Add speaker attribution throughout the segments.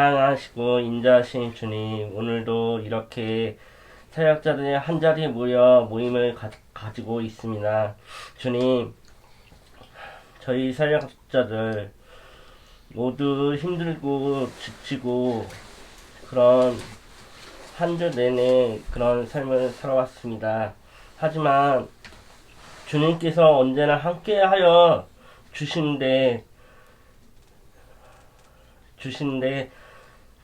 Speaker 1: 사랑하시고 인자하신 주님, 오늘도 이렇게 사역자들이 한 자리에 모여 모임을 가, 가지고 있습니다. 주님, 저희 사역자들 모두 힘들고 지치고 그런 한 주 내내 그런 삶을 살아왔습니다. 하지만 주님께서 언제나 함께하여 주신데 주신데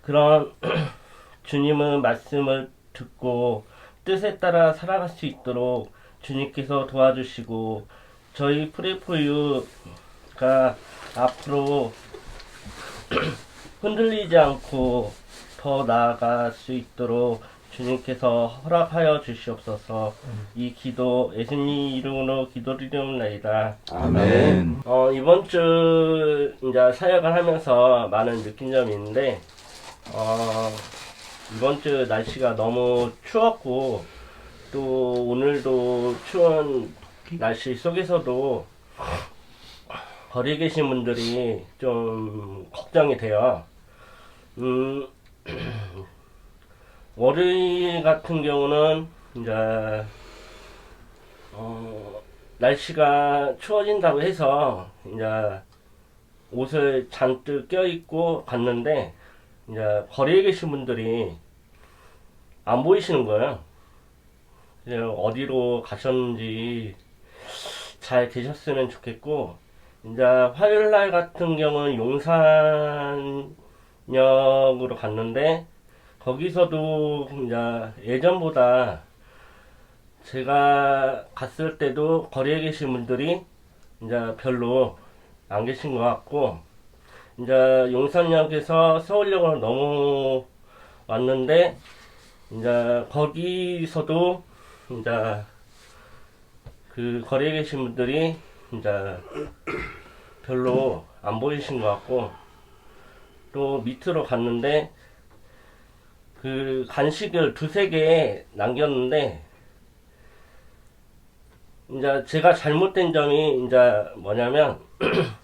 Speaker 1: 그런 주님의 말씀을 듣고 뜻에 따라 살아갈 수 있도록 주님께서 도와주시고 저희 프레포유가 앞으로 흔들리지 않고 더 나아갈 수 있도록 주님께서 허락하여 주시옵소서 이 기도 예수님 이름으로 기도드리옵나이다.
Speaker 2: 아멘.
Speaker 1: 어, 이번 주 이제 사역을 하면서 많은 느낀 점이 있는데, 어, 이번 주 날씨가 너무 추웠고, 또 오늘도 추운 날씨 속에서도 거리에 계신 분들이 좀 걱정이 돼요. 음, 월요일 같은 경우는 이제 어, 날씨가 추워진다고 해서 이제 옷을 잔뜩 껴입고 갔는데 이제 거리에 계신 분들이 안 보이시는 거예요. 이제 어디로 가셨는지 잘 계셨으면 좋겠고 이제 화요일 날 같은 경우는 용산역으로 갔는데 거기서도 이제 예전보다 제가 갔을 때도 거리에 계신 분들이 이제 별로 안 계신 것 같고 이제 용산역에서 서울역으로 넘어왔는데 이제 거기서도 이제 그 거리에 계신 분들이 이제 별로 안 보이신 것 같고 또 밑으로 갔는데 그 간식을 두세 개 남겼는데 이제 제가 잘못된 점이 이제 뭐냐면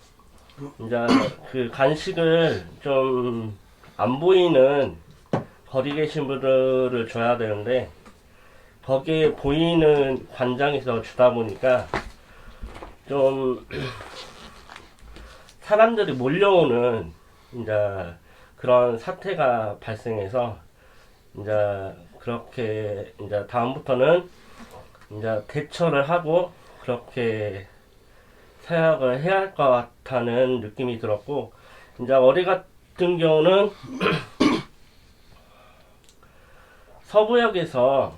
Speaker 1: 이제 그 간식을 좀 안 보이는 거리 계신 분들을 줘야 되는데 거기에 보이는 관장에서 주다 보니까 좀 사람들이 몰려오는 이제 그런 사태가 발생해서 이제 그렇게 이제 다음부터는 이제 대처를 하고 그렇게 사역을 해야 할 것 같다는 느낌이 들었고 이제 어리 같은 경우는 서부역에서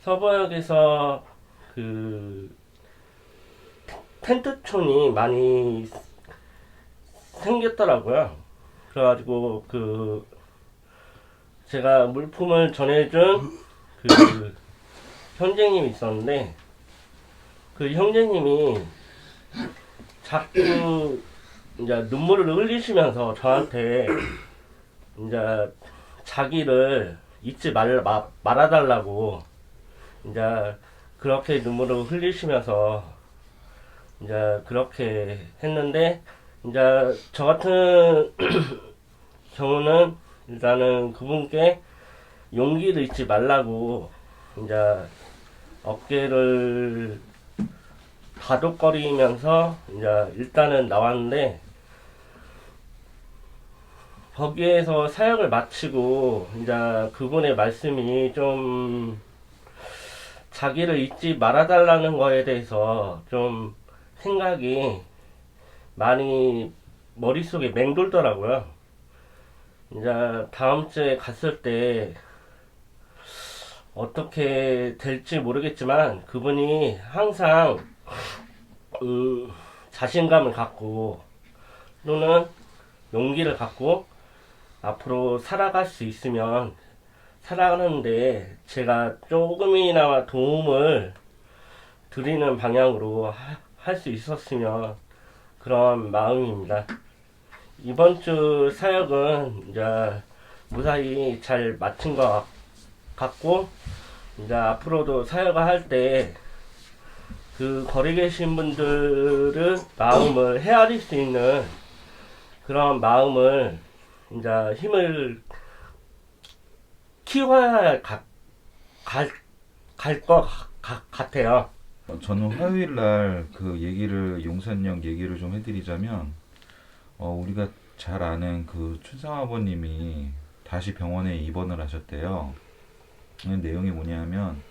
Speaker 1: 서부역에서 그 텐트촌이 많이 생겼더라고요. 그래가지고 그 제가 물품을 전해준 그 형제님이 있었는데 그 형제님이 자꾸 이제 눈물을 흘리시면서 저한테 이제 자기를 잊지 말, 마, 말아달라고 이제 그렇게 눈물을 흘리시면서 이제 그렇게 했는데 이제 저 같은 경우는 일단은 그분께 용기를 잊지 말라고 이제 어깨를 가독거리면서 이제 일단은 나왔는데 거기에서 사역을 마치고 이제 그분의 말씀이 좀 자기를 잊지 말아달라는 거에 대해서 좀 생각이 많이 머릿속에 맹돌더라고요. 이제 다음 주에 갔을 때 어떻게 될지 모르겠지만 그분이 항상 음, 자신감을 갖고 또는 용기를 갖고 앞으로 살아갈 수 있으면 살아가는데 제가 조금이나마 도움을 드리는 방향으로 할 수 있었으면 그런 마음입니다. 이번 주 사역은 이제 무사히 잘 마친 것 같고 이제 앞으로도 사역을 할때 그 거리 계신 분들의 마음을 헤아릴 수 있는 그런 마음을 이제 힘을 키워야 갈갈 것 같아요.
Speaker 2: 어, 저는 화요일 날 그 얘기를 용산역 얘기를 좀 해드리자면 어, 우리가 잘 아는 그 춘상 아버님이 다시 병원에 입원을 하셨대요. 그 내용이 뭐냐면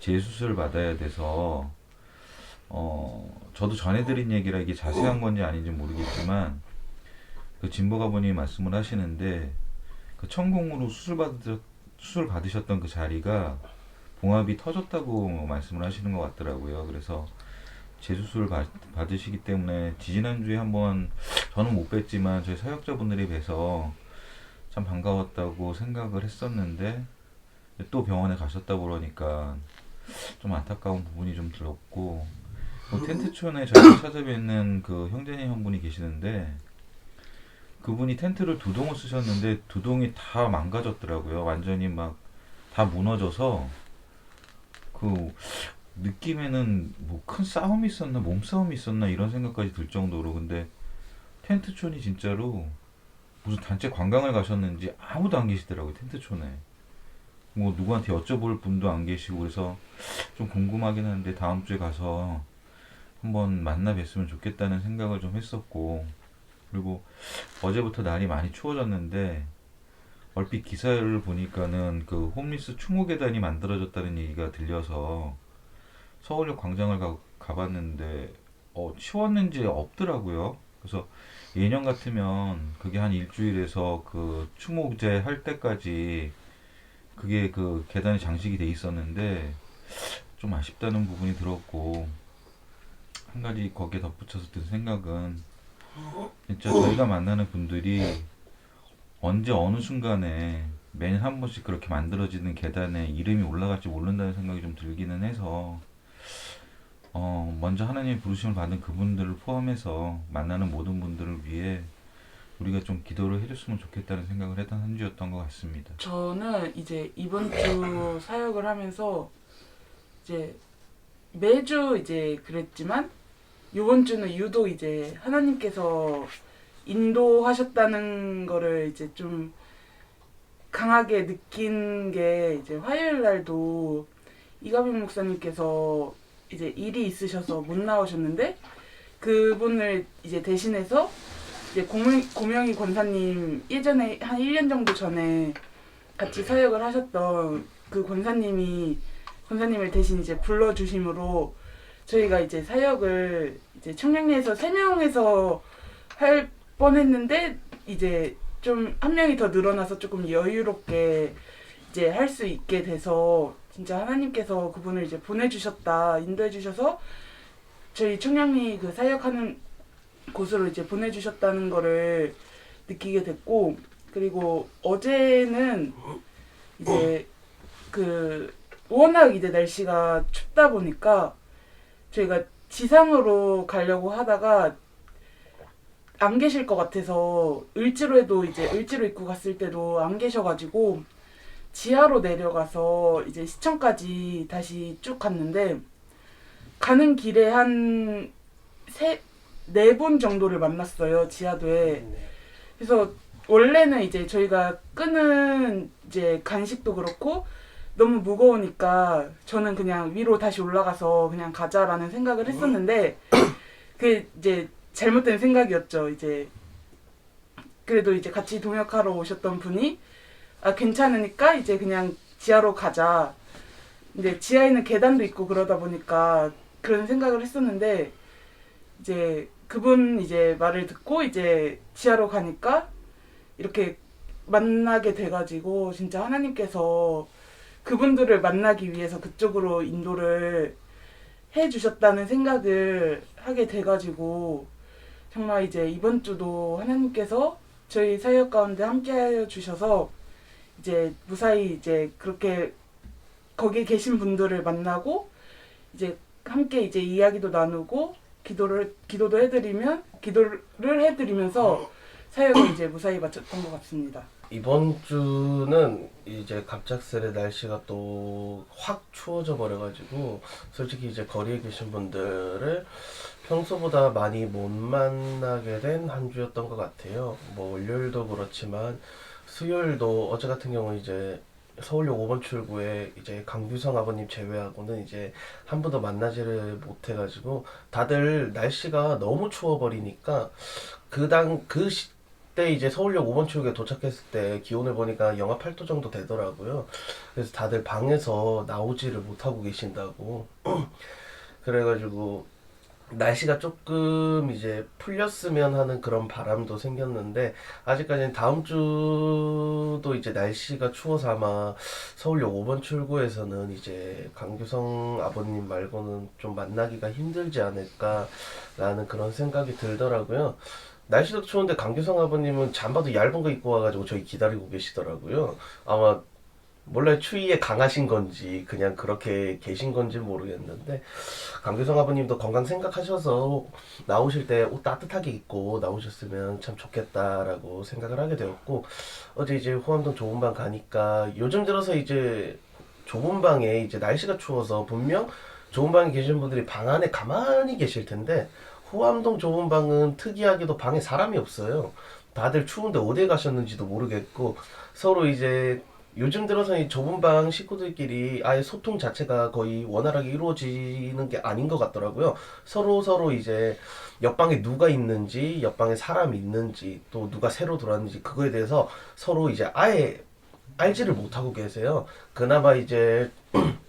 Speaker 2: 재수술 받아야 돼서 어 저도 전해드린 얘기라 이게 자세한 건지 아닌지 모르겠지만 그 진복 아버님이 말씀을 하시는데 그 천공으로 수술 받으 수술 받으셨던 그 자리가 봉합이 터졌다고 말씀을 하시는 것 같더라고요. 그래서 재수술 받, 받으시기 때문에 지지난주에 한번 저는 못 뵀지만 저희 사역자분들이 뵈서 참 반가웠다고 생각을 했었는데 또 병원에 가셨다고 그러니까 좀 안타까운 부분이 좀 들었고 그 텐트촌에 저희가 찾아뵙는 그 형제님 한 분이 계시는데 그분이 텐트를 두 동을 쓰셨는데 두 동이 다 망가졌더라고요. 완전히 막 다 무너져서 그 느낌에는 뭐 큰 싸움이 있었나 몸싸움이 있었나 이런 생각까지 들 정도로 근데 텐트촌이 진짜로 무슨 단체 관광을 가셨는지 아무도 안 계시더라고요 텐트촌에 뭐 누구한테 여쭤볼 분도 안 계시고 그래서 좀 궁금하긴 한데 다음 주에 가서 한번 만나 뵀으면 좋겠다는 생각을 좀 했었고 그리고 어제부터 날이 많이 추워졌는데 얼핏 기사를 보니까는 그 홈리스 추모 계단이 만들어졌다는 얘기가 들려서 서울역 광장을 가, 가봤는데 어, 치웠는지 없더라고요. 그래서 예년 같으면 그게 한 일주일에서 그 추모제 할 때까지 그게 그 계단이 장식이 돼 있었는데 좀 아쉽다는 부분이 들었고 한 가지 거기에 덧붙여서 든 생각은 진짜 저희가 만나는 분들이 언제 어느 순간에 매년 한 번씩 그렇게 만들어지는 계단에 이름이 올라갈지 모른다는 생각이 좀 들기는 해서 어 먼저 하나님의 부르심을 받은 그분들을 포함해서 만나는 모든 분들을 위해 우리가 좀 기도를 해줬으면 좋겠다는 생각을 했던 한 주였던 것 같습니다.
Speaker 3: 저는 이제 이번 주 사역을 하면서 이제 매주 이제 그랬지만 이번 주는 유독 이제 하나님께서 인도하셨다는 거를 이제 좀 강하게 느낀 게 이제 화요일 날도 이가빈 목사님께서 이제 일이 있으셔서 못 나오셨는데 그분을 이제 대신해서 이제 고명, 고명희 권사님 예전에 한 1년 정도 전에 같이 사역을 하셨던 그 권사님이 권사님을 대신 이제 불러주심으로 저희가 이제 사역을 이제 청량리에서 세 명에서 할 뻔했는데 이제 좀 한 명이 더 늘어나서 조금 여유롭게 이제 할 수 있게 돼서 진짜 하나님께서 그분을 이제 보내주셨다 인도해 주셔서 저희 청량리 그 사역하는 곳으로 이제 보내주셨다는 거를 느끼게 됐고 그리고 어제는 이제 그 워낙 이제 날씨가 춥다 보니까 저희가 지상으로 가려고 하다가 안 계실 것 같아서 을지로에도 이제 을지로 입구 갔을 때도 안 계셔가지고 지하로 내려가서 이제 시청까지 다시 쭉 갔는데 가는 길에 한 세 네 분 정도를 만났어요 지하도에. 그래서 원래는 이제 저희가 끄는 이제 간식도 그렇고 너무 무거우니까 저는 그냥 위로 다시 올라가서 그냥 가자라는 생각을 했었는데 그 이제 잘못된 생각이었죠. 이제 그래도 이제 같이 동역하러 오셨던 분이 아 괜찮으니까 이제 그냥 지하로 가자. 근데 지하에는 계단도 있고 그러다 보니까 그런 생각을 했었는데 이제 그분 이제 말을 듣고 이제 지하로 가니까 이렇게 만나게 돼가지고 진짜 하나님께서 그분들을 만나기 위해서 그쪽으로 인도를 해 주셨다는 생각을 하게 돼가지고 정말 이제 이번 주도 하나님께서 저희 사역 가운데 함께하여 주셔서 이제 무사히 이제 그렇게 거기 계신 분들을 만나고 이제 함께 이제 이야기도 나누고 기도를 기도도 해드리면 기도를 해드리면서 사역을 이제 무사히 마쳤던 것 같습니다.
Speaker 4: 이번 주는 이제 갑작스레 날씨가 또 확 추워져 버려가지고 솔직히 이제 거리에 계신 분들을 평소보다 많이 못 만나게 된 한 주였던 것 같아요. 뭐 월요일도 그렇지만 수요일도 어제 같은 경우 이제 서울역 5번 출구에 이제 강규성 아버님 제외하고는 이제 한 번도 만나지를 못해가지고 다들 날씨가 너무 추워버리니까 그당 그시 때 이제 서울역 5번 출구에 도착했을 때 기온을 보니까 영하 8도 정도 되더라고요. 그래서 다들 방에서 나오지를 못하고 계신다고. 그래가지고 날씨가 조금 이제 풀렸으면 하는 그런 바람도 생겼는데 아직까지는 다음 주도 이제 날씨가 추워서 아마 서울역 5번 출구에서는 이제 강규성 아버님 말고는 좀 만나기가 힘들지 않을까라는 그런 생각이 들더라고요. 날씨도 추운데 강규성 아버님은 잠바도 얇은 거 입고 와가지고 저희 기다리고 계시더라고요. 아마 몰래 추위에 강하신 건지 그냥 그렇게 계신 건지 모르겠는데 강규성 아버님도 건강 생각하셔서 나오실 때 옷 따뜻하게 입고 나오셨으면 참 좋겠다라고 생각을 하게 되었고 어제 이제 호암동 좁은 방 가니까 요즘 들어서 이제 좁은 방에 이제 날씨가 추워서 분명 좁은 방에 계신 분들이 방 안에 가만히 계실 텐데 호암동 좁은 방은 특이하게도 방에 사람이 없어요. 다들 추운데 어디에 가셨는지도 모르겠고 서로 이제 요즘 들어서 이 좁은 방 식구들끼리 아예 소통 자체가 거의 원활하게 이루어지는 게 아닌 것 같더라고요. 서로 서로 이제 옆방에 누가 있는지, 옆방에 사람이 있는지, 또 누가 새로 들어왔는지 그거에 대해서 서로 이제 아예 알지를 못하고 계세요. 그나마 이제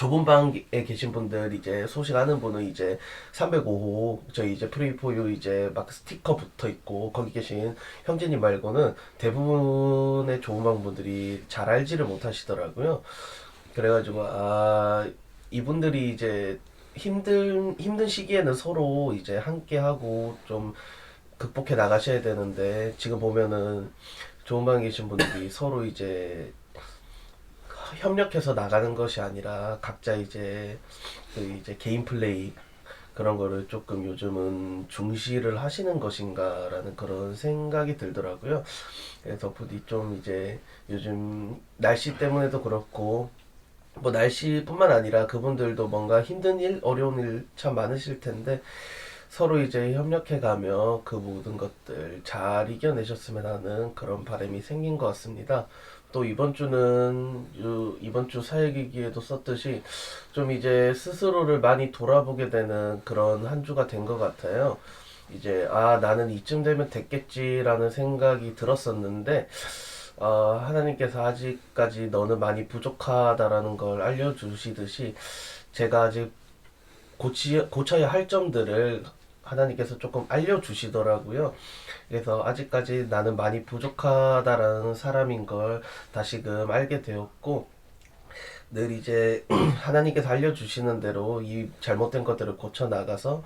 Speaker 4: 좁은 방에 계신 분들 이제 소식 아는 분은 이제 305호 저희 이제 프리포유 이제 막 스티커 붙어 있고 거기 계신 형제님 말고는 대부분의 좁은 방 분들이 잘 알지를 못하시더라고요. 그래가지고 아 이분들이 이제 힘든 힘든 시기에는 서로 이제 함께 하고 좀 극복해 나가셔야 되는데 지금 보면은 좋은 방에 계신 분들이 서로 이제 협력해서 나가는 것이 아니라 각자 이제 그 이제 개인 플레이 그런 거를 조금 요즘은 중시를 하시는 것인가라는 그런 생각이 들더라고요. 그래서 부디 좀 이제 요즘 날씨 때문에도 그렇고 뭐 날씨뿐만 아니라 그분들도 뭔가 힘든 일, 어려운 일 참 많으실 텐데 서로 이제 협력해가며 그 모든 것들 잘 이겨내셨으면 하는 그런 바람이 생긴 것 같습니다. 또 이번 주는 요- 이번 주 사회기기에도 썼듯이 좀 이제 스스로를 많이 돌아보게 되는 그런 한 주가 된 것 같아요. 이제 아 나는 이쯤 되면 됐겠지라는 생각이 들었었는데 어, 하나님께서 아직까지 너는 많이 부족하다라는 걸 알려주시듯이 제가 아직 고치, 고쳐야 할 점들을 하나님께서 조금 알려주시더라고요. 그래서 아직까지 나는 많이 부족하다라는 사람인 걸 다시금 알게 되었고, 늘 이제 하나님께서 알려주시는 대로 이 잘못된 것들을 고쳐 나가서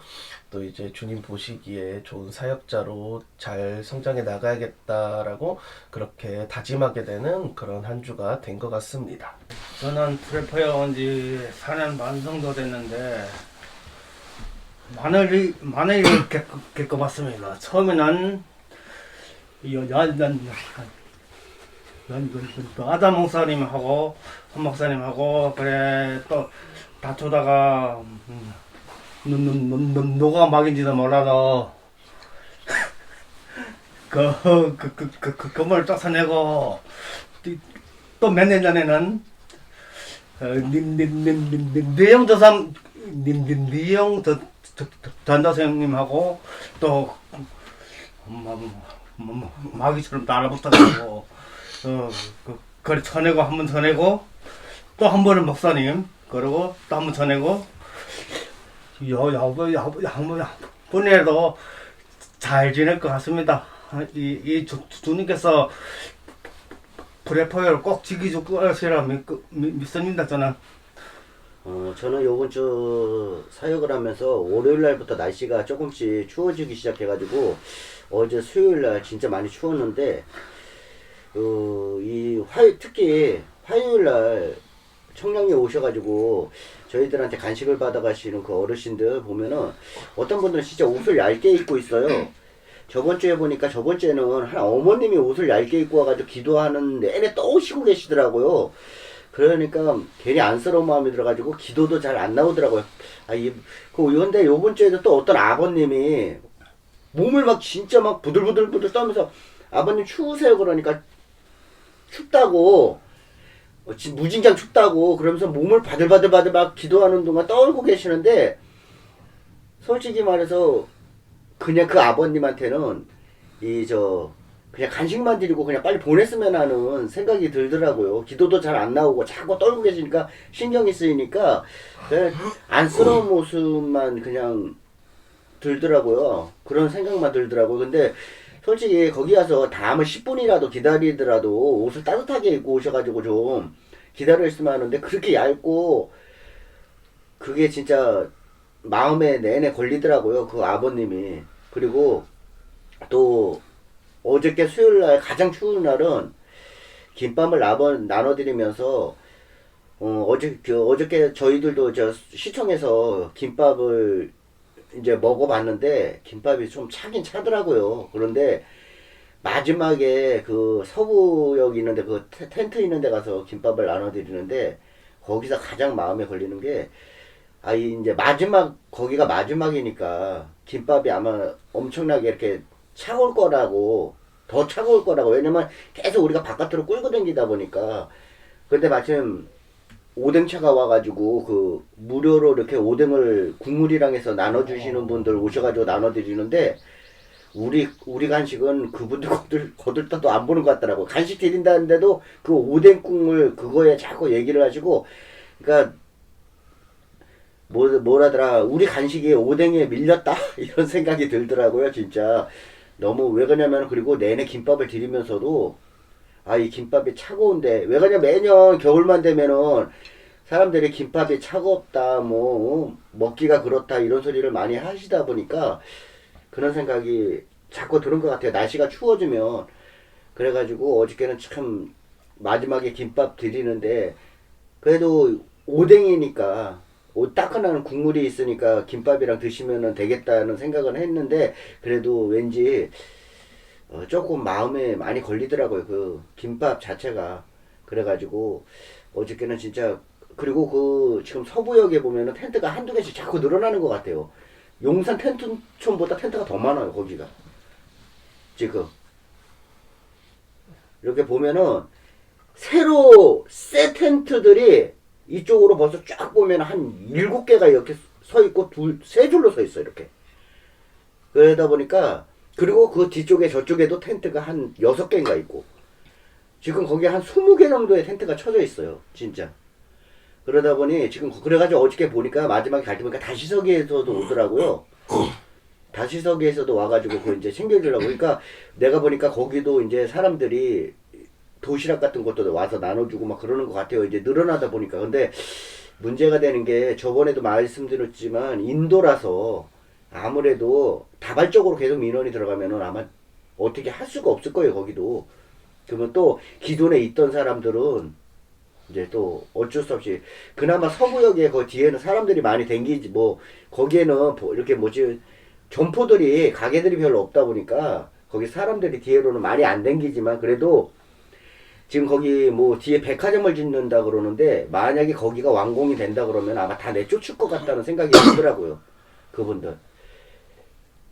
Speaker 4: 또 이제 주님 보시기에 좋은 사역자로 잘 성장해 나가야겠다라고 그렇게 다짐하게 되는 그런 한 주가 된 것 같습니다.
Speaker 5: 저는 프레퍼에 온 지 4년 반 정도 됐는데 많은 일을 겪, 겪어봤습니다. 처음에는 난난난 아담 목사님하고 한 목사님하고 그래 또 다투다가 음, 누, 누가 막인지도 몰라도 그, 그, 그, 그, 그 건물을 쫓아내고 또 몇 년 전에는 어, 님 님 님님 니영 저삼 님님 니영 저 또 뭐, 뭐, 뭐, 마귀처럼 달라붙어가지고 어 그 그래 쳐내고 한 번 쳐내고 또 한 번은 목사님 그리고 또 한 번 쳐내고 요요요한번 분에도 잘 지낼 것 같습니다. 이이 주님께서 브레퍼를 꼭 지키줄 것이라 믿, 믿, 믿습니다 저는.
Speaker 6: 어, 저는 요번 주 사역을 하면서 월요일 날부터 날씨가 조금씩 추워지기 시작해가지고 어제 수요일 날 진짜 많이 추웠는데 어, 이 화, 특히 화요일 날 청량리 오셔가지고 저희들한테 간식을 받아가시는 그 어르신들 보면은 어떤 분들은 진짜 옷을 얇게 입고 있어요. 저번 주에 보니까 저번 주에는 한 어머님이 옷을 얇게 입고 와가지고 기도하는 내내 떠오시고 계시더라고요. 그러니까 괜히 안쓰러운 마음이 들어가지고 기도도 잘 안 나오더라고요. 아, 이, 그, 근데 요번 주에도 또 어떤 아버님이 몸을 막 진짜 막 부들부들부들 떠면서 아버님 추우세요 그러니까 춥다고 어, 지- 무진장 춥다고 그러면서 몸을 바들바들바들 막 기도하는 동안 떨고 계시는데 솔직히 말해서 그냥 그 아버님한테는 이 저 그냥 간식만 드리고 그냥 빨리 보냈으면 하는 생각이 들더라고요. 기도도 잘 안 나오고 자꾸 떨고 계시니까 신경이 쓰이니까 그냥 안쓰러운 모습만 그냥 들더라고요. 그런 생각만 들더라고요. 근데 솔직히 거기 가서 다음을 10분이라도 기다리더라도 옷을 따뜻하게 입고 오셔가지고 좀 기다려 있으면 하는데 그렇게 얇고 그게 진짜 마음에 내내 걸리더라고요. 그 아버님이. 그리고 또 어저께 수요일 날 가장 추운 날은 김밥을 나눠, 나눠 드리면서 어, 어제, 그, 어저께 저희들도 저 시청에서 김밥을 이제 먹어봤는데 김밥이 좀 차긴 차더라고요. 그런데 마지막에 그 서부역 있는데 그 텐- 텐트 있는 데 가서 김밥을 나눠드리는데 거기서 가장 마음에 걸리는 게 아, 이 이제 마지막, 거기가 마지막이니까 김밥이 아마 엄청나게 이렇게 차올 거라고, 더 차가울 거라고. 왜냐면 계속 우리가 바깥으로 끌고 다니다 보니까. 근데 마침 오뎅차가 와가지고 그 무료로 이렇게 오뎅을 국물이랑 해서 나눠주시는 분들 오셔가지고 나눠드리는데 우리 우리 간식은 그분들 거들 거들떠도 안 보는 것 같더라고 간식 드린다는데도 그 오뎅 국물 그거에 자꾸 얘기를 하시고 그러니까 뭐 뭐라더라 우리 간식이 오뎅에 밀렸다 이런 생각이 들더라고요 진짜 너무 왜 그러냐면 그리고 내내 김밥을 드리면서도 아 이 김밥이 차가운데 왜 그러냐 매년 겨울만 되면은 사람들이 김밥이 차갑다 뭐 어, 먹기가 그렇다 이런 소리를 많이 하시다 보니까 그런 생각이 자꾸 드는 것 같아요. 날씨가 추워지면. 그래가지고 어저께는 참 마지막에 김밥 드리는데 그래도 오뎅이니까 오, 따끈한 국물이 있으니까 김밥이랑 드시면 되겠다는 생각은 했는데 그래도 왠지 어, 조금 마음에 많이 걸리더라고요. 그 김밥 자체가 그래가지고 어저께는 진짜 그리고 그 지금 서부역에 보면은 텐트가 한두 개씩 자꾸 늘어나는 것 같아요. 용산 텐트촌보다 텐트가 더 많아요. 거기가 지금 이렇게 보면은 새로 새 텐트들이 이쪽으로 벌써 쫙 보면 한 일곱 개가 이렇게 서 있고 둘, 세 줄로 서 있어 이렇게. 그러다 보니까 그리고 그 뒤쪽에 저쪽에도 텐트가 한 여섯 개인가 있고. 지금 거기 한 스무 개 정도의 텐트가 쳐져 있어요 진짜. 그러다 보니 지금 그래가지고 어저께 보니까 마지막에 갈 때 보니까 다시서기에서도 오더라고요. 다시서기에서도 와가지고 그 이제 챙겨주려고. 그러니까 내가 보니까 거기도 이제 사람들이 도시락 같은 것도 와서 나눠주고 막 그러는 것 같아요. 이제 늘어나다 보니까. 근데 문제가 되는 게 저번에도 말씀드렸지만 인도라서 아무래도 다발적으로 계속 민원이 들어가면은 아마 어떻게 할 수가 없을 거예요 거기도. 그러면 또 기존에 있던 사람들은 이제 또 어쩔 수 없이 그나마 서구역에 그 뒤에는 사람들이 많이 댕기지 뭐 거기에는 뭐 이렇게 뭐지 점포들이 가게들이 별로 없다 보니까 거기 사람들이 뒤에로는 많이 안 댕기지만 그래도 지금 거기 뭐 뒤에 백화점을 짓는다 그러는데 만약에 거기가 완공이 된다 그러면 아마 다 내쫓을 것 같다는 생각이 들더라고요 그분들.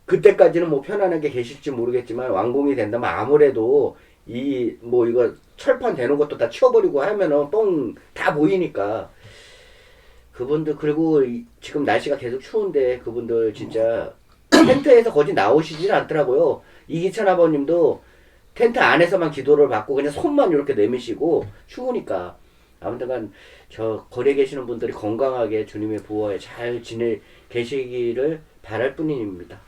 Speaker 6: 그때까지는 뭐 편안하게 계실지 모르겠지만 완공이 된다면 아무래도 이 뭐 이거 철판 되는 것도 다 치워버리고 하면은 뻥 다 보이니까. 그분들 그리고 이- 지금 날씨가 계속 추운데 그분들 진짜 텐트에서 거의 나오시질 않더라고요. 이기찬 아버님도 텐트 안에서만 기도를 받고 그냥 손만 이렇게 내미시고 추우니까 아무튼간 저 거리에 계시는 분들이 건강하게 주님의 보호에 잘 지내 계시기를 바랄 뿐입니다.